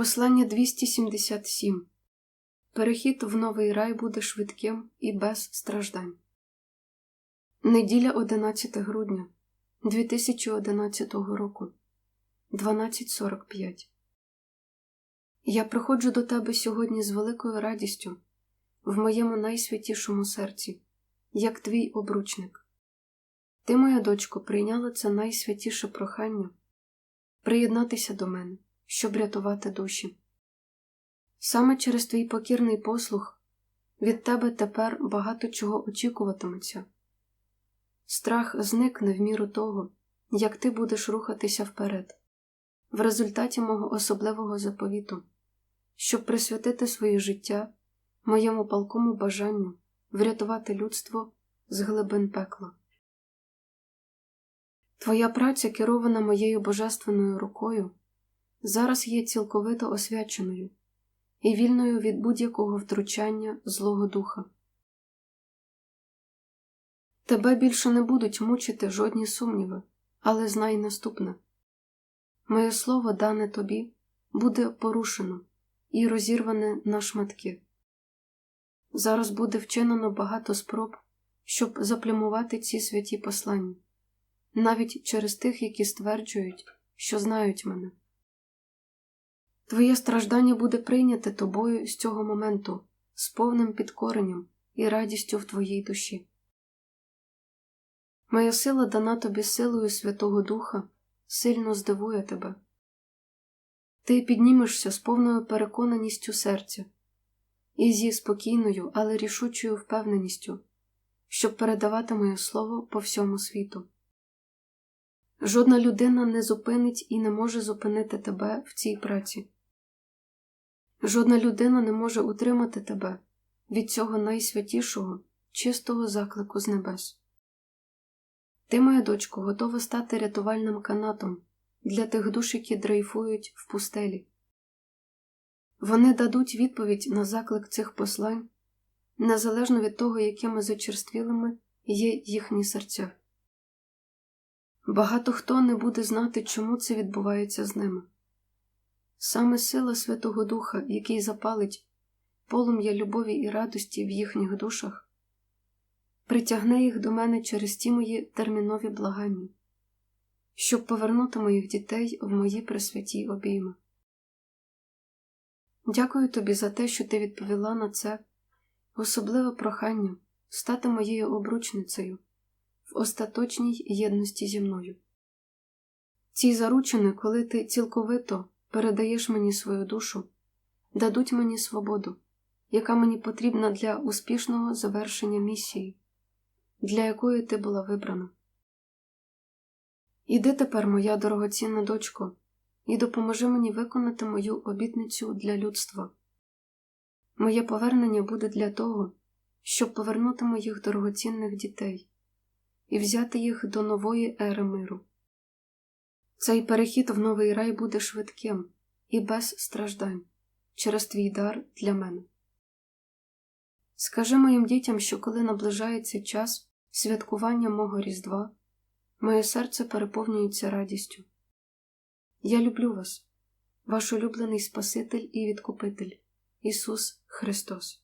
Послання 277 Перехід в новий рай буде швидким і без страждань. Неділя 11 грудня 2011 року 12.45 Я приходжу до тебе сьогодні з великою радістю в моєму найсвятішому серці, як твій обручник. Ти, моя дочко, прийняла це найсвятіше прохання приєднатися до мене, щоб рятувати душі. Саме через твій покірний послух від тебе тепер багато чого очікуватиметься. Страх зникне в міру того, як ти будеш рухатися вперед, в результаті мого особливого заповіту, щоб присвятити своє життя моєму палкому бажанню врятувати людство з глибин пекла. Твоя праця, керована моєю божественною рукою, зараз є цілковито освяченою і вільною від будь-якого втручання Злого Духа. Тебе більше не будуть мучити жодні сумніви, але знай наступне моє слово, дане тобі, буде порушено і розірване на шматки. Зараз буде вчинено багато спроб, щоб заплямувати ці святі послання, навіть через тих, які стверджують, що знають мене. Твоє страждання буде прийняте тобою з цього моменту, з повним підкоренням і радістю в твоїй душі. Моя сила дана тобі силою Святого Духа, сильно здивує тебе. Ти піднімешся з повною переконаністю серця і зі спокійною, але рішучою впевненістю, щоб передавати моє слово по всьому світу. Жодна людина не зупинить і не може зупинити тебе в цій праці. Жодна людина не може утримати тебе від цього найсвятішого, чистого заклику з небес. Ти, моя дочко, готова стати рятувальним канатом для тих душ, які дрейфують в пустелі. Вони дадуть відповідь на заклик цих послань, незалежно від того, якими зачерствілими є їхні серця. Багато хто не буде знати, чому це відбувається з ними. Саме сила Святого Духа, який запалить полум'я любові і радості в їхніх душах, притягне їх до мене через ті мої термінові благання, щоб повернути моїх дітей в мої присвяті обійми. Дякую тобі за те, що ти відповіла на це особливе прохання стати моєю обручницею в остаточній єдності зі мною. Ці заручини, коли ти цілковито передаєш мені свою душу, дадуть мені свободу, яка мені потрібна для успішного завершення місії, для якої ти була вибрана. Іди тепер, моя дорогоцінна дочко, і допоможи мені виконати мою обітницю для людства. Моє повернення буде для того, щоб повернути моїх дорогоцінних дітей і взяти їх до нової ери миру. Цей перехід в новий рай буде швидким і без страждань через твій дар для мене. Скажи моїм дітям, що коли наближається час святкування мого Різдва, моє серце переповнюється радістю. Я люблю вас, ваш улюблений Спаситель і Відкупитель, Ісус Христос.